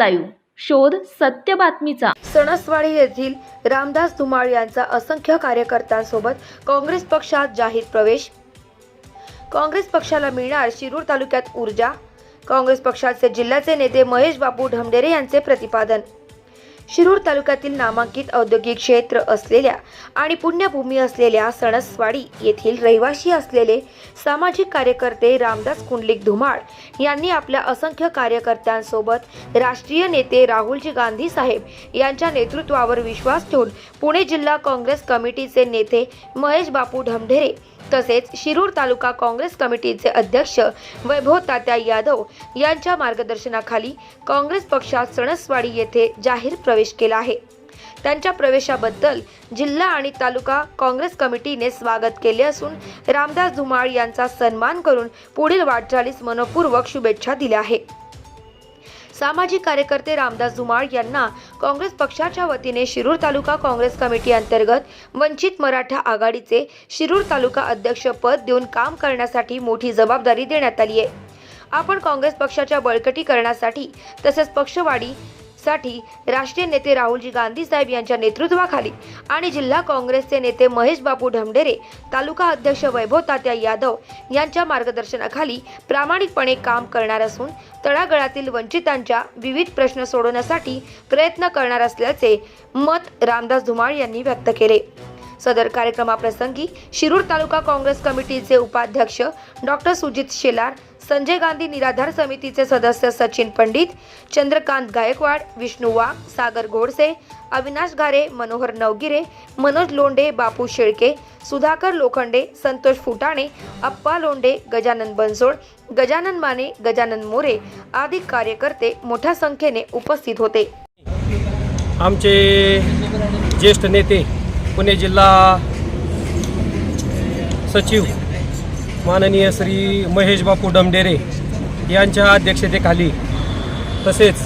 Live. शोध सत्य बातमीचा. सणसवाडी येथील रामदास धुमाळ यांचा असंख्य कार्यकर्त्यांसोबत काँग्रेस पक्षात जाहीर प्रवेश. काँग्रेस पक्षाला मिळणार शिरूर तालुक्यात ऊर्जा. काँग्रेस पक्षाचे जिल्ह्याचे नेते महेश बापू ढमडेरे यांचे प्रतिपादन. शिरूर तालुक्यातील नामांकित औद्योगिक क्षेत्र असलेल्या आणि पुण्यभूमी असलेल्या सणसवाडी येथील रहिवासी असलेले सामाजिक कार्यकर्ते रामदास कुंडलिक धुमाळ यांनी आपल्या असंख्य कार्यकर्त्यांसोबत राष्ट्रीय नेते राहुलजी गांधी साहेब यांच्या नेतृत्वावर विश्वास ठेवून पुणे जिल्हा काँग्रेस कमिटीचे नेते महेश बापू ढमढेरे तसेच शिरूर तालुका काँग्रेस कमिटीचे अध्यक्ष वैभव तात्या यादव यांच्या मार्गदर्शनाखाली काँग्रेस पक्षात सणसवाडी येथे जाहीर प्रवेश केला आहे. त्यांच्या प्रवेशाबद्दल जिल्हा आणि तालुका काँग्रेस कमिटीने स्वागत केले असून रामदास धुमाळ यांचा सन्मान करून पुढील वाटचालीस मनपूर्वक शुभेच्छा दिल्या आहे सामाजिक कार्यकर्ते रामदास धुमाळ यांना काँग्रेस पक्षाच्या वतीने शिरूर तालुका काँग्रेस कमिटी अंतर्गत वंचित मराठा आघाडीचे शिरूर तालुका अध्यक्ष पद देऊन काम करण्यासाठी मोठी जबाबदारी देण्यात आली आहे. आपण काँग्रेस पक्षाच्या बळकटीकरणासाठी तसेच पक्षवाढी साठी राष्ट्रीय नेते राहुलजी गांधी साहेब यांच्या नेतृत्वाखाली आणि जिल्हा काँग्रेसचे नेते महेश बापू ढमढेरे तालुका अध्यक्ष वैभव तात्या यादव यांच्या मार्गदर्शनाखाली प्रामाणिकपणे काम करणार असून तळागळातील वंचितांच्या विविध प्रश्न सोडवण्यासाठी प्रयत्न करणार असल्याचे मत रामदास धुमाळ यांनी व्यक्त केले. सदर कार्यक्रमाप्रसंगी शिरूर तालुका काँग्रेस कमिटीचे उपाध्यक्ष डॉक्टर सुजित शेलार संजय गांधी निराधार समितीचे सदस्य सचिन पंडित चंद्रकांत गायकवाड विष्णू वाघ सागर गोडसे अविनाश घारे मनोहर नवगिरे मनोज लोंडे बापू शेळके सुधाकर लोखंडे संतोष फुटाणे अप्पा लोंडे गजानन बनसोड गजानन माने गजानन मोरे आदी कार्यकर्ते मोठ्या संख्येने उपस्थित होते. आमचे ज्येष्ठ नेते पुणे जिल्हा सचिव माननीय श्री महेश बापू डमडेरे यांच्या अध्यक्षतेखाली तसेच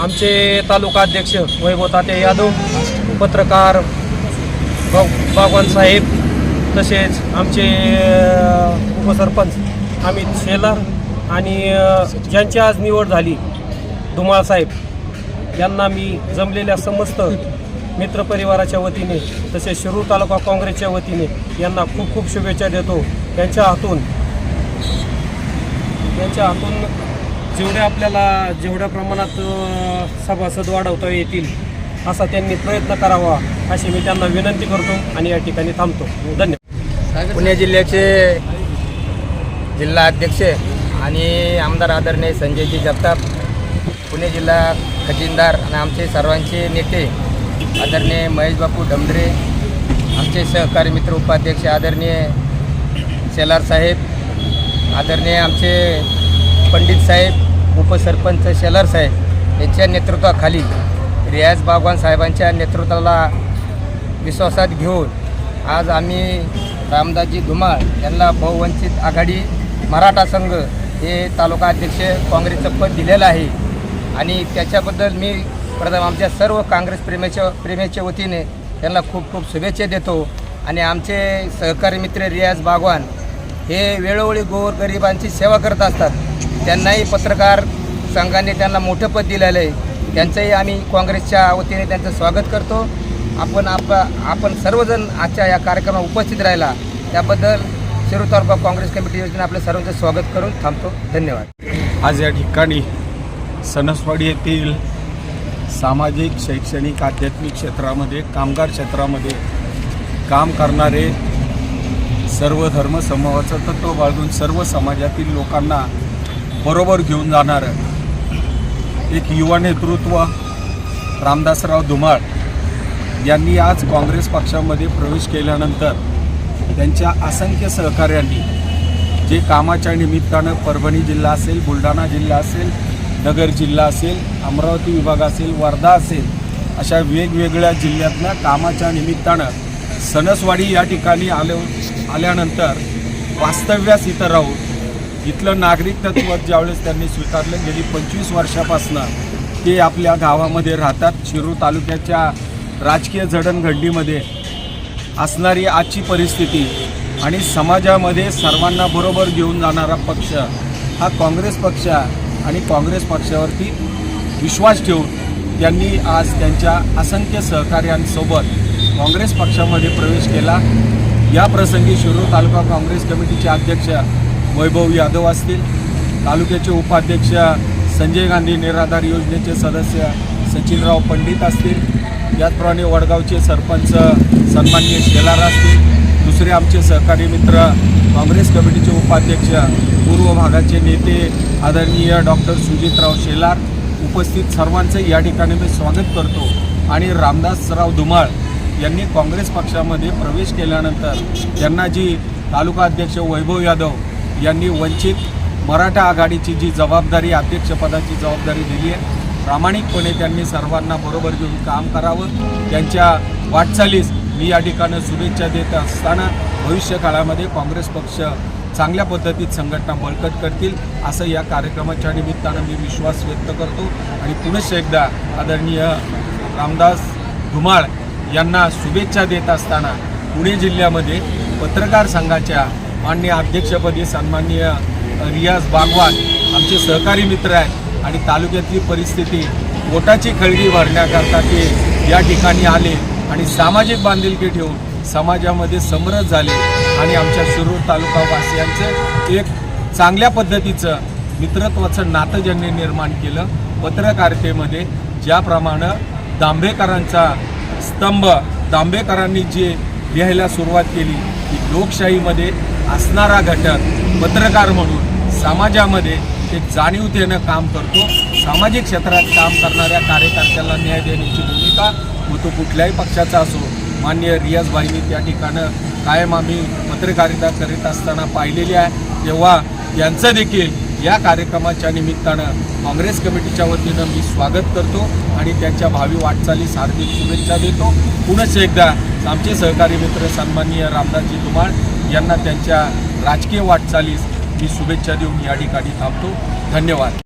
आमचे तालुका अध्यक्ष वैभव तात्या यादव पत्रकार भगवान साहेब तसेच आमचे उपसरपंच अमित शेलार आणि ज्यांची आज निवड झाली धुमाळ साहेब यांना मी जमलेल्या समस्त मित्रपरिवाराच्या वतीने तसेच शिरूर तालुका काँग्रेसच्या वतीने यांना खूप खूप शुभेच्छा देतो. यांच्या हातून यांच्या हातून जेवढ्या आपल्याला जेवढ्या प्रमाणात सभासद वाढवता येतील असा त्यांनी प्रयत्न करावा अशी मी त्यांना विनंती करतो आणि या ठिकाणी थांबतो. धन्यवाद. पुणे जिल्ह्याचे जिल्हा अध्यक्ष आणि आमदार आदरणीय संजयजी जगताप पुणे जिल्हा खजिनदार आणि आमचे सर्वांचे नेते आदरणीय महेश बापू आमचे सहकारी मित्र उपाध्यक्ष आदरणीय शेलार साहेब आदरणीय आमचे पंडित साहेब उपसरपंच शेलार साहेब यांच्या नेतृत्वाखाली रियाज बागवान साहेबांच्या नेतृत्वाला विश्वासात घेऊन आज आम्ही रामदासजी धुमाळ यांना बहुवंचित आघाडी मराठा संघ हे तालुका अध्यक्ष काँग्रेसचं पद दिलेलं आहे. आणि त्याच्याबद्दल मी प्रथम आमच्या सर्व काँग्रेस प्रेमेच्या प्रेमेच्या वतीने त्यांना खूप खूप शुभेच्छा देतो. आणि आमचे सहकारी मित्र रियाज बागवान हे वेळोवेळी गोरगरिबांची सेवा करत असतात. त्यांनाही पत्रकार संघाने त्यांना मोठं पद दिलेलं आहे. त्यांचंही आम्ही काँग्रेसच्या वतीने त्यांचं स्वागत करतो. आपण आप आपण सर्वजण आजच्या या कार्यक्रमात उपस्थित राहिला. त्याबद्दल शिरूर तालुका काँग्रेस कमिटी योजना आपलं सर्वांचं स्वागत करून थांबतो. धन्यवाद. आज या ठिकाणी सणसवाडी येथील सामाजिक शैक्षणिक आध्यात्मिक क्षेत्रामध्ये कामगार क्षेत्रामध्ये काम करणारे सर्व धर्म समूहाचं तत्व बाळगून सर्व समाजातील लोकांना बरोबर घेऊन जाणारं एक युवा नेतृत्व रामदासराव धुमाळ यांनी आज काँग्रेस पक्षामध्ये प्रवेश केल्यानंतर त्यांच्या असंख्य सहकाऱ्यांनी जे कामाच्या निमित्तानं परभणी जिल्हा असेल बुलढाणा जिल्हा असेल नगर जिल्हा असेल अमरावती विभाग असेल वर्धा असेल अशा वेगवेगळ्या जिल्ह्यातनं कामाच्या निमित्तानं सणसवाडी या ठिकाणी आलो आल्यानंतर वास्तव्यास इथं राहून इथलं नागरिक तत्व ज्यावेळेस त्यांनी स्वीकारलं गेली पंचवीस वर्षापासनं ते आपल्या गावामध्ये राहतात. शिरूर तालुक्याच्या राजकीय जडणघडणीमध्ये असणारी आजची परिस्थिती आणि समाजामध्ये सर्वांना बरोबर घेऊन जाणारा पक्ष हा काँग्रेस पक्ष आहे. आणि काँग्रेस पक्षावरती विश्वास ठेवून त्यांनी आज त्यांच्या असंख्य सहकार्यांसोबत काँग्रेस पक्षामध्ये प्रवेश केला. या प्रसंगी शिरूर तालुका काँग्रेस कमिटीचे अध्यक्ष वैभव यादव असतील तालुक्याचे उपाध्यक्ष संजय गांधी निराधार योजनेचे सदस्य सचिनराव पंडित असतील त्याचप्रमाणे वडगावचे सरपंच सन्माननीय शेलार असतील दुसरे आमचे सहकारी मित्र काँग्रेस कमिटीचे उपाध्यक्ष पूर्व भागाचे नेते आदरणीय डॉक्टर सुजितराव शेलार उपस्थित सर्वांचं या ठिकाणी मी स्वागत करतो. आणि रामदासराव धुमाळ यांनी काँग्रेस पक्षामध्ये प्रवेश केल्यानंतर त्यांना जी तालुका अध्यक्ष वैभव यादव यांनी वंचित मराठा आघाडीची जी जबाबदारी अध्यक्षपदाची जबाबदारी दिली आहे प्रामाणिकपणे त्यांनी सर्वांना बरोबर घेऊन काम करावं. त्यांच्या वाटचालीस मी या ठिकाणी शुभेच्छा देत असताना भविष्य काळामध्ये काँग्रेस पक्ष चांगल्या पद्धतीत संघटना बळकट करतील असं या कार्यक्रमाच्या निमित्तानं मी विश्वास व्यक्त करतो. आणि पुनश्च एकदा आदरणीय रामदास धुमाळ यांना शुभेच्छा देत असताना पुणे जिल्ह्यामध्ये पत्रकार संघाच्या मान्य अध्यक्षपदी सन्माननीय रियाज बागवान आमचे सहकारी मित्र आहेत आणि तालुक्यातली परिस्थिती पोटाची खळगी भरण्याकरता ते या ठिकाणी आले. आणि सामाजिक बांधिलकी ठेवून समाजामध्ये समरस झाले आणि आमच्या शिरूर तालुकावासियांचं एक चांगल्या पद्धतीचं मित्रत्वाचं नातं ज्यांनी निर्माण केलं पत्रकारितेमध्ये ज्याप्रमाणे दांभेकरांचा स्तंभ दांभेकरांनी जे लिहायला सुरुवात केली की लोकशाहीमध्ये असणारा घटक पत्रकार म्हणून समाजामध्ये एक जाणीवतेनं काम करतो. सामाजिक क्षेत्रात काम करणाऱ्या कार्यकर्त्याला न्याय देण्याची भूमिका व तो कुठल्याही पक्षाचा असो मान्य रियाजबाईंनी त्या ठिकाणं कायम आम्ही पत्रकारिता करीत असताना पाहिलेली आहे. तेव्हा यांचं देखील या कार्यक्रमाच्या निमित्तानं काँग्रेस कमिटीच्या वतीनं मी स्वागत करतो आणि त्यांच्या भावी वाटचालीस हार्दिक शुभेच्छा देतो. पुनश्च एकदा आमचे सहकारी मित्र सन्माननीय रामदासजी धुमाळ यांना त्यांच्या राजकीय वाटचालीस मी शुभेच्छा देऊन या ठिकाणी थांबतो. धन्यवाद.